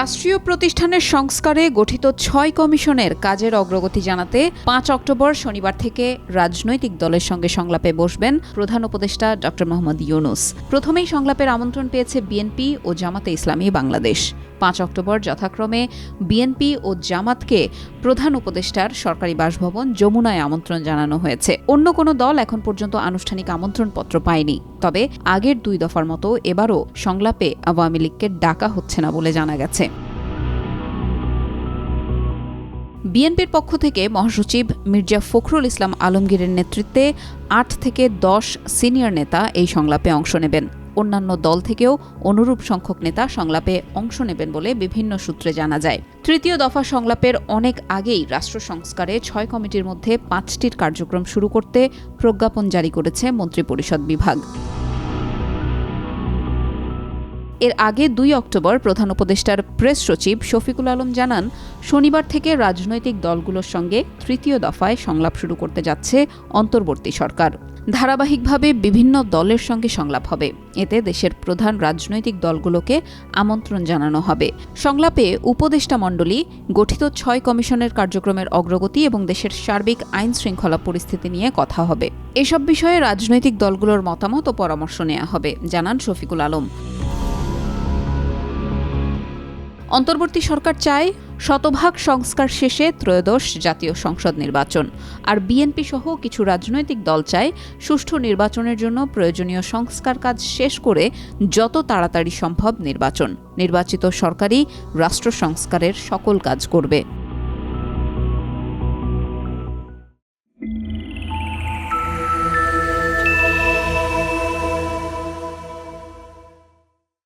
রাষ্ট্রীয় প্রতিষ্ঠানের সংস্কারে গঠিত ছয় কমিশনের কাজের অগ্রগতি জানাতে পাঁচ অক্টোবর শনিবার থেকে রাজনৈতিক দলের সঙ্গে সংলাপে বসবেন প্রধান উপদেষ্টা ড মোহাম্মদ ইউনুস। প্রথমেই সংলাপের আমন্ত্রণ পেয়েছে বিএনপি ও জামাতে ইসলামী বাংলাদেশ। পাঁচ অক্টোবর যথাক্রমে বিএনপি ও জামাতকে প্রধান উপদেষ্টার সরকারি বাসভবন যমুনায় আমন্ত্রণ জানানো হয়েছে। অন্য কোনো দল এখন পর্যন্ত আনুষ্ঠানিক আমন্ত্রণপত্র পায়নি। তবে আগের দুই দফার মতো এবারও সংলাপে আওয়ামী লীগকে ডাকা হচ্ছে না বলে জানা গেছে। বিএনপির পক্ষ থেকে মহাসচিব মির্জা ফখরুল ইসলাম আলমগীরের নেতৃত্বে আট থেকে দশ সিনিয়র নেতা এই সংলাপে অংশ নেবেন। অন্যান্য দল থেকেও অনুরূপ সংখ্যক নেতা সংলাপে অংশ নেবেন বলে বিভিন্ন সূত্রে জানা যায়। তৃতীয় দফা সংলাপের অনেক আগেই রাষ্ট্র সংস্কারে ছয় কমিটির মধ্যে পাঁচটির কার্যক্রম শুরু করতে প্রজ্ঞাপন জারি করেছে মন্ত্রিপরিষদ বিভাগ। এর আগে দুই অক্টোবর প্রধান উপদেষ্টার প্রেস সচিব শফিকুল আলম জানান, শনিবার থেকে রাজনৈতিক দলগুলোর সঙ্গে তৃতীয় দফায় সংলাপ শুরু করতে যাচ্ছে অন্তর্বর্তী সরকার। ধারাবাহিকভাবে বিভিন্ন দলের সঙ্গে সংলাপ হবে। এতে দেশের প্রধান রাজনৈতিক দলগুলোকে আমন্ত্রণ জানানো হবে। সংলাপে উপদেষ্টা মণ্ডলী, গঠিত ছয় কমিশনের কার্যক্রমের অগ্রগতি এবং দেশের সার্বিক আইন শৃঙ্খলা পরিস্থিতি নিয়ে কথা হবে। এসব বিষয়ে রাজনৈতিক দলগুলোর মতামত ও পরামর্শ নেওয়া হবে, জানান শফিকুল আলম। অন্তর্বর্তী সরকার চায় শতভাগ সংস্কার শেষে ত্রয়োদশ জাতীয় সংসদ নির্বাচন। আর বিএনপি সহ কিছু রাজনৈতিক দল চায় সুষ্ঠু নির্বাচনের জন্য প্রয়োজনীয় সংস্কার কাজ শেষ করে যত তাড়াতাড়ি সম্ভব নির্বাচন। নির্বাচিত সরকারই রাষ্ট্র সংস্কারের সকল কাজ করবে।